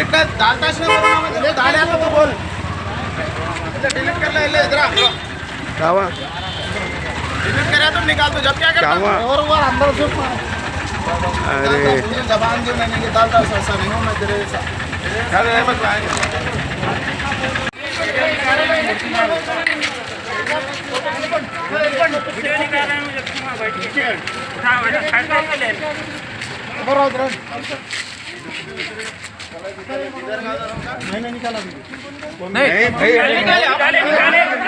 एकटा डालताच नाही ले डाल्या तो बोल। डिलीट करला ले इधर कावा डिलीट करा तो निकाल तो जब क्या करता? और और अंदर से अरे। जबान जो मैंने निकालता ऐसा नहीं हो मैं तेरे अरे मत वीडियो निकाल रहा हूँ बराबर नहीं नहीं निकाला नहीं भाई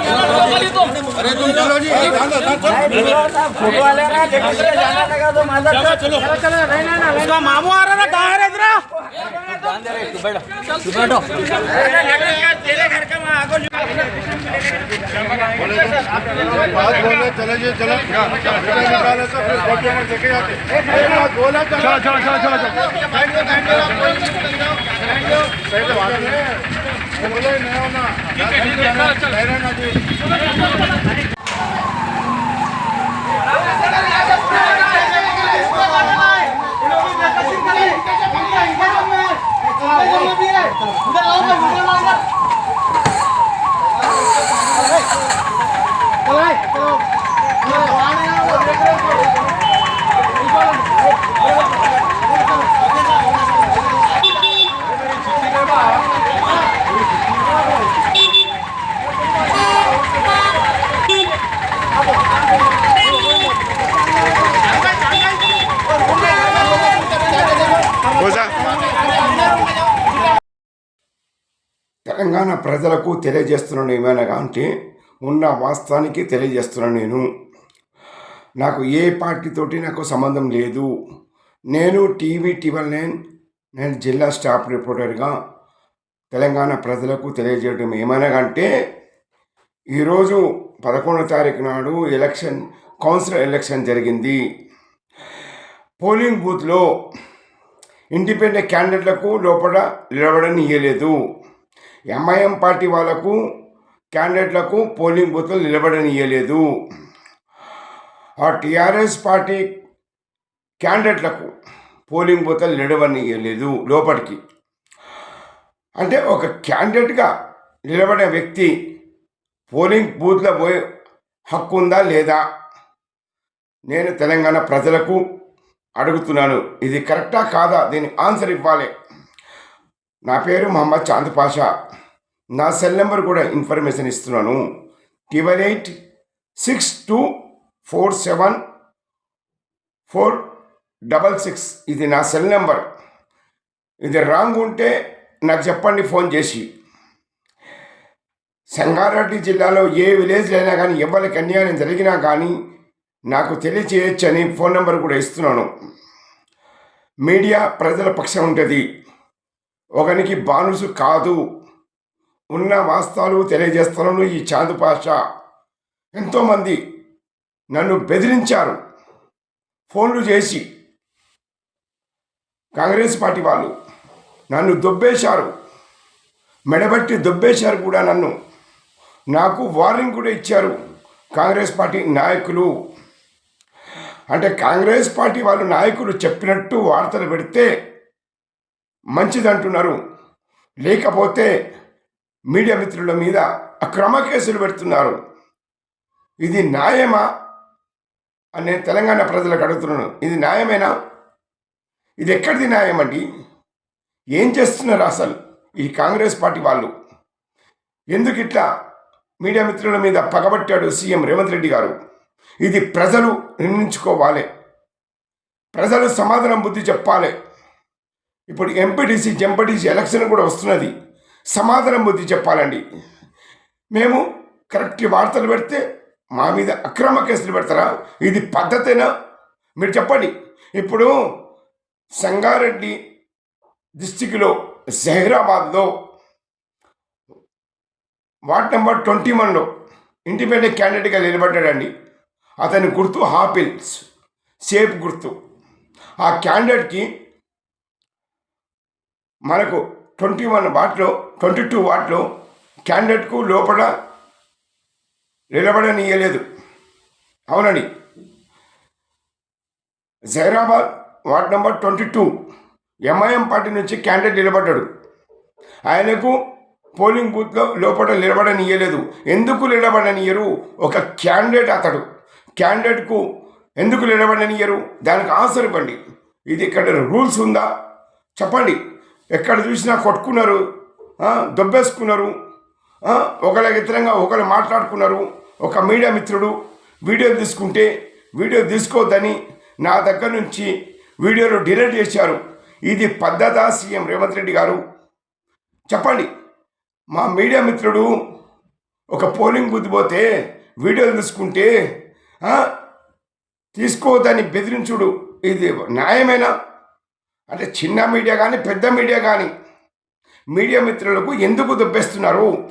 अरे तुम चलो जी फ़ोटो वाले ना जाना लगा तो मालूम चलो चलो चलो रहना ना उसका मामू आ रहा ना कहाँ है इधर तेरे घर का मैं आगो बात बोले चले। जी चलो निकाले तो फिर फ़ोटो में देखे जाते बोला चलो चलो चलो चलो सही बात है Go away! Go away! ప్రజలకు తెలియజేస్తున్నాను ఏమైనా అంటే ఉన్న వాస్తవానికి తెలియజేస్తున్నాను నేను. నాకు ఏ పార్టీతోటి నాకు సంబంధం లేదు. నేను టీవీ టీవల్ నైన్ నేను జిల్లా స్టాఫ్ రిపోర్టర్గా తెలంగాణ ప్రజలకు తెలియజేయడం ఏమైనా అంటే ఈరోజు పదకొండో తారీఖు నాడు ఎలక్షన్ కౌన్సిల్ ఎలక్షన్ జరిగింది. పోలింగ్ బూత్లో ఇండిపెండెంట్ క్యాండిడేట్లకు లోపల నిలబడనియలేదు. ఎంఐఎం పార్టీ వాళ్ళకు క్యాండిడేట్లకు పోలింగ్ బూత్లు నిలబడనియలేదు. ఆ టీఆర్ఎస్ పార్టీ క్యాండిడేట్లకు పోలింగ్ బూత్లు నిలబడనియలేదు లోపలికి. అంటే ఒక క్యాండిడేట్గా నిలబడే వ్యక్తి పోలింగ్ బూత్లో పోయే హక్కు ఉందా లేదా? నేను తెలంగాణ ప్రజలకు అడుగుతున్నాను. ఇది కరెక్టా కాదా? దీని ఆన్సర్ ఇవ్వాలి. నా పేరు మహమ్మద్ చాంద్ పాషా. నా సెల్ నెంబర్ కూడా ఇన్ఫర్మేషన్ ఇస్తున్నాను. Triple eight six two four seven four double six. ఇది నా సెల్ నెంబర్. ఇది రాంగ్ ఉంటే నాకు చెప్పండి ఫోన్ చేసి. సంగారెడ్డి జిల్లాలో ఏ విలేజ్లో అయినా కానీ ఎవరికి అన్యాయం జరిగినా కానీ నాకు తెలియచేయొచ్చని ఫోన్ నెంబర్ కూడా ఇస్తున్నాను. మీడియా ప్రజల పక్షం ఉంటుంది. ఒకనికి బానుసు కాదు. ఉన్న వాస్తవాలు తెలియజేస్తున్నాను ఈ చాందు పాష ఎంతోమంది నన్ను బెదిరించారు. ఫోన్లు చేసి కాంగ్రెస్ పార్టీ వాళ్ళు నన్ను దొబ్బేశారు. మెడబట్టి దొబ్బేశారు కూడా నన్ను. నాకు వార్నింగ్ కూడా ఇచ్చారు కాంగ్రెస్ పార్టీ నాయకులు. అంటే కాంగ్రెస్ పార్టీ వాళ్ళు నాయకులు చెప్పినట్టు వార్తలు పెడితే మంచిదంటున్నారు. లేకపోతే మీడియా మిత్రుల మీద అక్రమ కేసులు పెడుతున్నారు. ఇది న్యాయమా? అని నేను తెలంగాణ ప్రజలకు అడుగుతున్నాను. ఇది న్యాయమేనా? ఇది ఎక్కడిది న్యాయం అండి ఏం చేస్తున్నారు అసలు ఈ కాంగ్రెస్ పార్టీ వాళ్ళు? ఎందుకు ఇట్లా మీడియా మిత్రుల మీద పగబట్టాడు సీఎం రేవంత్ రెడ్డి గారు? ఇది ప్రజలు నిర్ణయించుకోవాలి. ప్రజలు సమాధానం బుద్ధి చెప్పాలి. ఇప్పుడు ఎంపీటీసీ జంపటీసీ ఎలక్షన్ కూడా వస్తున్నది. సమాధానం బుద్ధి చెప్పాలండి. మేము కరెక్ట్ వార్తలు పెడితే మా మీద అక్రమ కేసులు పెడతారా? ఇది పద్ధతేనా? మీరు చెప్పండి. ఇప్పుడు సంగారెడ్డి డిస్టిక్లో జహీరాబాద్లో వార్డ్ నెంబర్ ట్వంటీ వన్లో ఇండిపెండెంట్ క్యాండిడేట్గా నిలబడ్డాడండి. అతని గుర్తు హాపిల్స్ సేఫ్ గుర్తు. ఆ క్యాండిడేట్కి మనకు ట్వంటీ వన్ వాట్లు ట్వంటీ టూ వాట్లో క్యాండిడేట్కు లోపల నిలబడనీయలేదు. అవునండి. Zaheerabad ward number twenty two MIM party నుంచి క్యాండిడేట్ నిలబడ్డాడు. ఆయనకు పోలింగ్ బూత్లో లోపల నిలబడనీయలేదు. ఎందుకు నిలబడనీయరు? ఒక క్యాండిడేట్ అతడు. క్యాండిడేట్కు ఎందుకు నిలబడనీయరు? దానికి ఆన్సర్ ఇవ్వండి. ఇది ఇక్కడ రూల్స్ ఉందా? చెప్పండి. ఎక్కడ చూసినా కొట్టుకున్నారు దొబ్బేసుకున్నారు ఆ, ఒకళ్ళకి ఇతరంగా ఒకళ్ళు మాట్లాడుకున్నారు. ఒక మీడియా మిత్రుడు వీడియో తీసుకుంటే వీడియో తీసుకోవద్దని నా దగ్గర నుంచి వీడియోలు డిలీట్ చేశారు. ఇది పద్ధత సీఎం రేవంత్ రెడ్డి గారు. చెప్పండి మా మీడియా మిత్రుడు ఒక పోలింగ్ బుద్ధి పోతే వీడియోలు తీసుకుంటే తీసుకోవద్దని బెదిరించుడు. ఇది న్యాయమేనా? అంటే చిన్న మీడియా కానీ పెద్ద మీడియా కానీ మీడియా మిత్రులకు ఎందుకు దుబ్బేస్తున్నారు?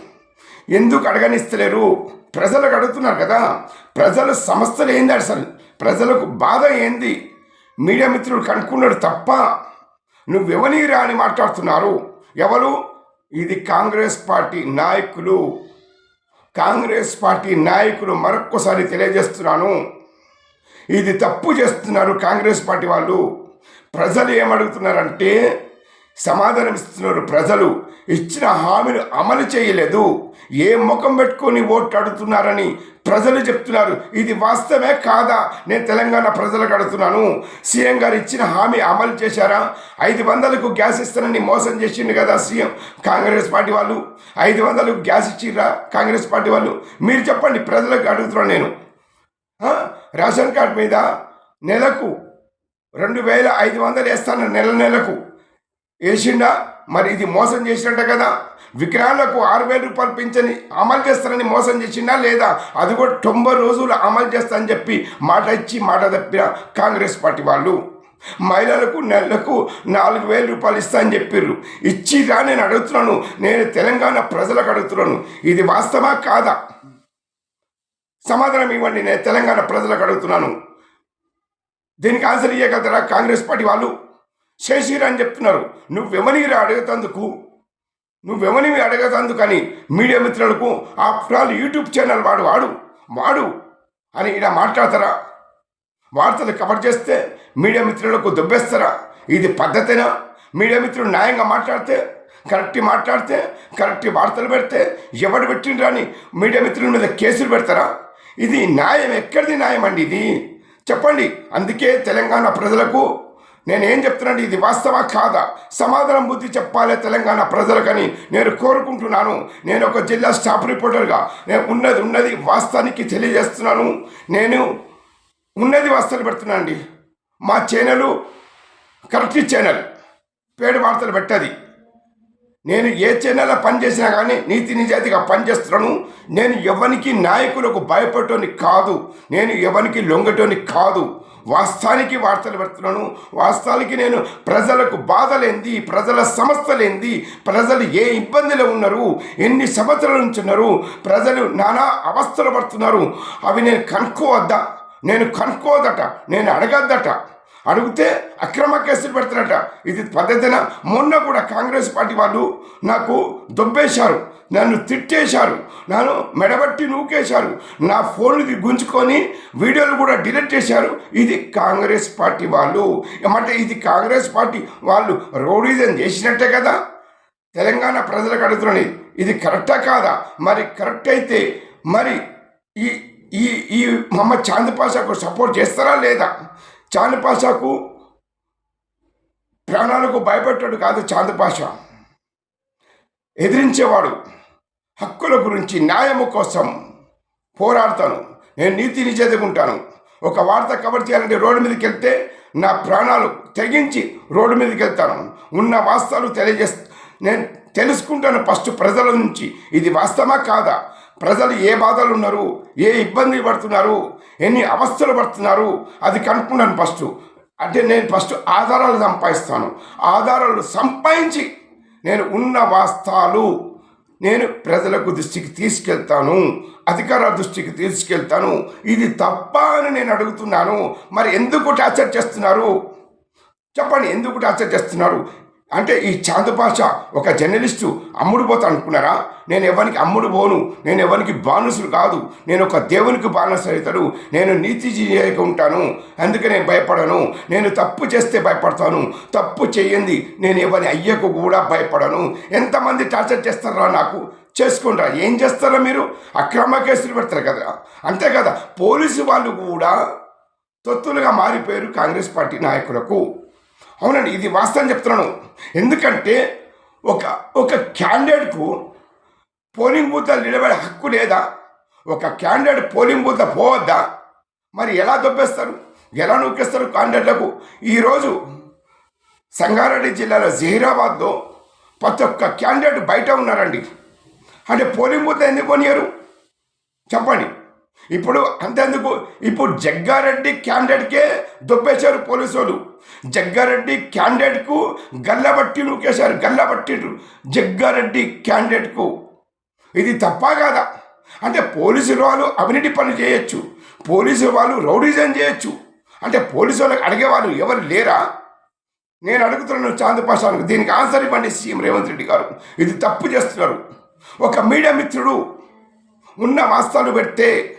ఎందుకు అడగనిస్తలేరు? ప్రజలకు అడుగుతున్నారు కదా. ప్రజల సమస్యలు ఏంది అసలు? ప్రజలకు బాధ ఏంది? మీడియా మిత్రుడు కనుక్కున్నాడు తప్ప నువ్వెవని రా అని మాట్లాడుతున్నారు? ఎవరు? ఇది కాంగ్రెస్ పార్టీ నాయకులు. కాంగ్రెస్ పార్టీ నాయకులు మరొక్కసారి తెలియజేస్తున్నాను. ఇది తప్పు చేస్తున్నారు కాంగ్రెస్ పార్టీ వాళ్ళు. ప్రజలు ఏమడుగుతున్నారంటే సమాధానం ఇస్తున్నారు ప్రజలు. ఇచ్చిన హామీలు అమలు చేయలేదు. ఏ ముఖం పెట్టుకొని ఓట్లు అడుగుతున్నారని ప్రజలు చెప్తున్నారు. ఇది వాస్తవమే కాదా? నేను తెలంగాణ ప్రజలకు అడుగుతున్నాను. సీఎం గారు ఇచ్చిన హామీ అమలు చేశారా? ఐదు వందలకు గ్యాస్ ఇస్తానని మోసం చేసిండు కదా సీఎం కాంగ్రెస్ పార్టీ వాళ్ళు. ఐదు వందలకు గ్యాస్ ఇచ్చిర్రా కాంగ్రెస్ పార్టీ వాళ్ళు? మీరు చెప్పండి ప్రజలకు అడుగుతున్నాను నేను. రేషన్ కార్డు మీద నెలకు రెండు వేల ఐదు వందలు వేస్తాను నెల నెలకు. వేసిండా మరి ఇది మోసం చేసినట్ట కదా? వికలాంగులకు ఆరు వేల రూపాయలు పింఛని అమలు చేస్తానని మోసం చేసిండా లేదా? అది కూడా తొంభై రోజులు అమలు చేస్తానని చెప్పి మాట ఇచ్చి మాట తప్పిన కాంగ్రెస్ పార్టీ వాళ్ళు. మహిళలకు నెలకు నాలుగు వేల రూపాయలు ఇస్తా అని చెప్పిర్రు. ఇచ్చిరా నేను అడుగుతున్నాను. నేను తెలంగాణ ప్రజలకు అడుగుతున్నాను. ఇది వాస్తవా కాదా? సమాధానం ఇవ్వండి. నేను తెలంగాణ ప్రజలకు అడుగుతున్నాను. దీనికి ఆన్సర్ ఇవ్వగలుగుతారా కాంగ్రెస్ పార్టీ వాళ్ళు? శేషీరా అని చెప్తున్నారు. నువ్వెవనిరా అడగతందుకు? నువ్వెవనివి అడగతందుకని మీడియా మిత్రులకు ఆఫ్టర్ ఆల్ యూట్యూబ్ ఛానల్ వాడు వాడు వాడు అని ఇలా మాట్లాడతారా? వార్తలు కవర్ చేస్తే మీడియా మిత్రులకు దొబ్బేస్తారా? ఇది పద్ధతేనా? మీడియా మిత్రులు న్యాయంగా మాట్లాడితే కరెక్ట్ మాట్లాడితే కరెక్ట్ వార్తలు పెడితే ఎవడు పెట్టిండ్రా అని మీడియా మిత్రుల మీద కేసులు పెడతారా? ఇది న్యాయం ఎక్కడిది న్యాయం అండి ఇది? చెప్పండి. అందుకే తెలంగాణ ప్రజలకు నేనేం చెప్తున్నాను ఇది వాస్తవా కాదా? సమాధానం బుద్ధి చెప్పాలి తెలంగాణ ప్రజలకని నేను కోరుకుంటున్నాను. నేను ఒక జిల్లా స్టాఫ్ రిపోర్టర్గా నేను ఉన్నది ఉన్నది వాస్తవానికి తెలియజేస్తున్నాను. నేను ఉన్నది వాస్తవాలు పెడుతున్నాను అండి మా ఛానల్ కరెక్ట్ ఛానల్ పేడు వార్తలు పెట్టది. నేను ఏ ఛానల్లో పనిచేసినా కానీ నీతి నిజాయితీగా పనిచేస్తున్నాను నేను ఎవరికి నాయకులకు భయపడటోని కాదు. నేను ఎవరికి లొంగటోని కాదు. వాస్తవానికి వార్తలు పెడుతున్నాను. వాస్తవానికి నేను ప్రజలకు బాధలేంది ప్రజల సమస్యలేంది ప్రజలు ఏ ఇబ్బందిలో ఉన్నారు ఎన్ని సంవత్సరాల నుంచి ఉన్నారు ప్రజలు నానా అవస్థలు పడుతున్నారు. అవి నేను కనుక్కోవద్దా? నేను కనుక్కోదట నేను అడగద్దట. అడిగితే అక్రమ కేసులు పెడతారట ఇది పద్ధతిన మొన్న కూడా కాంగ్రెస్ పార్టీ వాళ్ళు నాకు దొబ్బేశారు నన్ను తిట్టేశారు నన్ను మెడబట్టి నూకేశారు నా ఫోన్కి గుంజుకొని వీడియోలు కూడా డిలీట్ చేశారు. ఇది కాంగ్రెస్ పార్టీ వాళ్ళు. ఏమంటే ఇది కాంగ్రెస్ పార్టీ వాళ్ళు రౌడీజం చేసినట్టే కదా. తెలంగాణ ప్రజలకు అడుగుతున్నది ఇది కరెక్టా కాదా? మరి కరెక్ట్ అయితే మరి ఈ ఈ ఈ మమ్మ చాంద్ పాషాకు సపోర్ట్ చేస్తారా లేదా? చాంద్ పాషాకు ప్రాణాలకు భయపెట్టాడు కాదు చాంద్ పాషా. ఎదిరించేవాడు హక్కుల గురించి న్యాయము కోసం పోరాడతాను. నేను నీతి నిషేధకుంటాను ఒక వార్త కవర్ చేయాలంటే రోడ్డు మీదకి వెళ్తే నా ప్రాణాలు తెగించి రోడ్డు మీదకి వెళ్తాను. ఉన్న వాస్తవాలు తెలియజేస్తా నేను తెలుసుకుంటాను ఫస్ట్ ప్రజల నుంచి. ఇది వాస్తవమా కాదా? ప్రజలు ఏ బాధలు ఉన్నారు ఏ ఇబ్బంది పడుతున్నారు ఎన్ని అవస్థలు పడుతున్నారు అది కనుక్కున్నాను ఫస్ట్. అంటే నేను ఫస్ట్ ఆధారాలు సంపాదిస్తాను. ఆధారాలు సంపాదించి నేను ఉన్న వాస్తవాలు నేను ప్రజలకు దృష్టికి తీసుకెళ్తాను అధికార దృష్టికి తీసుకెళ్తాను. ఇది తప్ప అని నేను అడుగుతున్నాను. మరి ఎందుకు టార్చర్ చేస్తున్నారు? చెప్పండి ఎందుకు టార్చర్ చేస్తున్నారు? అంటే ఈ చాందు భాష ఒక జర్నలిస్టు అమ్ముడు పోతా అనుకున్నారా? నేను ఎవరికి అమ్ముడు పోను నేను ఎవరికి బానిసులు కాదు నేను ఒక దేవునికి బానిస నేను నీతి చేయక ఉంటాను అందుకే నేను భయపడను నేను తప్పు చేస్తే భయపడతాను తప్పు చేయండి నేను ఎవరి అయ్యకు కూడా భయపడను. ఎంతమంది టార్చర్ చేస్తారా నాకు? చేసుకుంటారా ఏం చేస్తారా మీరు? అక్రమ కేసులు పెడతారు కదా. అంతే కదా. పోలీసు వాళ్ళు కూడా తొత్తులుగా మారిపోయారు కాంగ్రెస్ పార్టీ నాయకులకు. అవునండి ఇది వాస్తవం చెప్తున్నాను. ఎందుకంటే ఒక ఒక క్యాండిడేట్కు పోలింగ్ బూత్లో నిలబడే హక్కు లేదా? ఒక క్యాండిడేట్ పోలింగ్ బూత్లో పోవద్దా? మరి ఎలా దొబ్బేస్తారు? ఎలా నూకేస్తారు క్యాండిడేట్లకు? ఈరోజు సంగారెడ్డి జిల్లాలో జహీరాబాద్లో ప్రతి ఒక్క క్యాండిడేట్ బయట ఉన్నారండి. అంటే పోలింగ్ బూత్ ఎందుకు కొనియరు చెప్పండి. ఇప్పుడు అంతేందుకు? ఇప్పుడు జగ్గారెడ్డి క్యాండిడేట్కే దొబ్బేశారు పోలీసు వాళ్ళు జగ్గారెడ్డి క్యాండిడేట్కు గల్లబట్టి నూకేశారు గల్లబట్టి జగ్గారెడ్డి క్యాండిడేట్కు. ఇది తప్ప కాదా? అంటే పోలీసు వాళ్ళు అవినీతి పనులు చేయొచ్చు. పోలీసు వాళ్ళు రౌడీజం చేయొచ్చు. అంటే పోలీసు వాళ్ళకి అడిగేవాళ్ళు ఎవరు లేరా? నేను అడుగుతున్నాను చాందపాషానికి దీనికి ఆన్సర్ ఇవ్వండి సీఎం రేవంత్ రెడ్డి గారు. ఇది తప్పు చేస్తున్నారు. ఒక మీడియా మిత్రుడు ఉన్న వాస్తవాలు పెడితే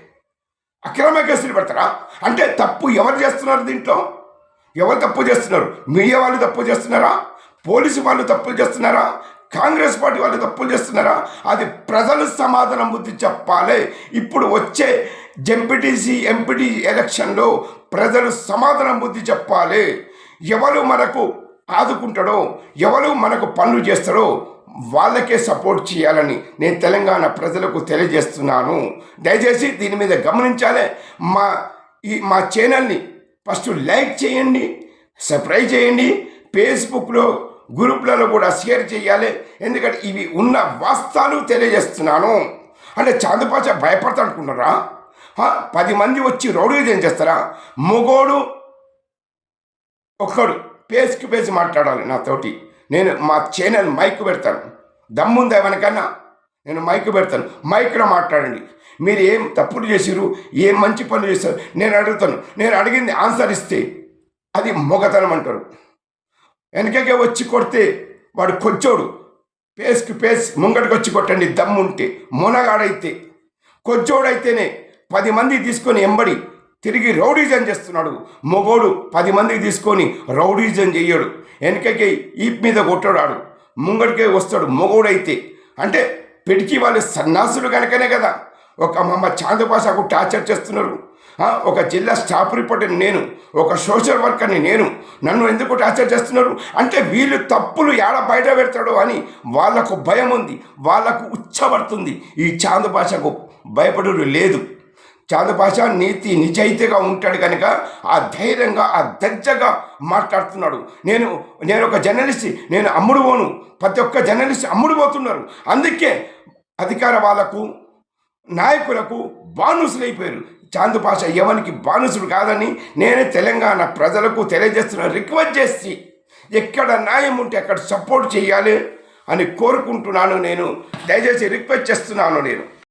అక్రమ కేసులు పెడతారా? అంటే తప్పు ఎవరు చేస్తున్నారు దీంట్లో? ఎవరు తప్పు చేస్తున్నారు? మీడియా వాళ్ళు తప్పు చేస్తున్నారా? పోలీసు వాళ్ళు తప్పులు చేస్తున్నారా? కాంగ్రెస్ పార్టీ వాళ్ళు తప్పులు చేస్తున్నారా? అది ప్రజలు సమాధానం బుద్ధి చెప్పాలి. ఇప్పుడు వచ్చే జెంపిటీసీ ఎంపీటీ ఎలక్షన్లో ప్రజలు సమాధానం బుద్ధి చెప్పాలి. ఎవరు మనకు ఆదుకుంటాడో ఎవరు మనకు పనులు చేస్తాడో వాళ్ళకే సపోర్ట్ చేయాలని నేను తెలంగాణ ప్రజలకు తెలియజేస్తున్నాను. దయచేసి దీని మీద గమనించాలి. మా ఈ మా ఛానల్ని ఫస్ట్ లైక్ చేయండి సబ్స్క్రైబ్ చేయండి ఫేస్బుక్లో గ్రూప్లలో కూడా షేర్ చేయాలి. ఎందుకంటే ఇవి ఉన్న వాస్తవాలు తెలియజేస్తున్నాను. అంటే చాందుపాచ భయపడతా అనుకుంటారా పది మంది వచ్చి రౌడీ ఏం చేస్తారా? మొగోడు ఒక్కడు పేస్కి పేసి మాట్లాడాలి నాతోటి. నేను మా ఛానల్ మైక్ పెడతాను. దమ్ముందా ఎవరికన్నా నేను మైక్ పెడతాను. మైక్లో మాట్లాడండి. మీరు ఏం తప్పులు చేసిరు ఏం మంచి పనులు చేశారు నేను అడుగుతాను. నేను అడిగింది ఆన్సర్ ఇస్తే అది మొగతనం అంటారు. వెనకకే వచ్చి కొడితే వాడు కొచ్చోడు పేస్కి పేస్ ముంగటికి వచ్చి కొట్టండి. దమ్ముంటే మునగాడైతే కొచ్చోడైతేనే పది మంది తీసుకొని ఎంబడి తిరిగి రౌడీజన్ చేస్తున్నాడు. మొగోడు పది మందికి తీసుకొని రౌడీజన్ చెయ్యడు. వెనకకి ఈప్ మీద కొట్టాడు ముంగడికే వస్తాడు మొగోడైతే. అంటే పెడికి వాళ్ళు సన్నాసులు కనుకనే కదా. ఒక మమ్మ చాందపాసాకు టార్చర్ చేస్తున్నారు. ఒక జిల్లా స్టాఫ్ రిపోర్టర్ నేను ఒక సోషల్ వర్కర్ని నేను నన్ను ఎందుకు టార్చర్ చేస్తున్నారు? అంటే వీళ్ళు తప్పులు ఏడ బయట పెడతాడు అని వాళ్ళకు భయం ఉంది. వాళ్ళకు ఉచ్చబడుతుంది ఈ చాందు భాషకు భయపడు లేదు. చాంద భాష నీతి నిజాయితీగా ఉంటాడు కనుక ఆ ధైర్యంగా ఆ దర్జగా మాట్లాడుతున్నాడు. నేను నేను ఒక జర్నలిస్ట్ నేను అమ్ముడు పోను. ప్రతి ఒక్క జర్నలిస్ట్ అమ్ముడు పోతున్నారు. అందుకే అధికార వాళ్ళకు నాయకులకు బానుసులైపోయారు చాందు భాష ఎవరికి బానుసుడు కాదని నేనే తెలంగాణ ప్రజలకు తెలియజేస్తున్న రిక్వెస్ట్ చేసి ఎక్కడ న్యాయం ఉంటే అక్కడ సపోర్ట్ చేయాలి అని కోరుకుంటున్నాను నేను. దయచేసి రిక్వెస్ట్ చేస్తున్నాను నేను.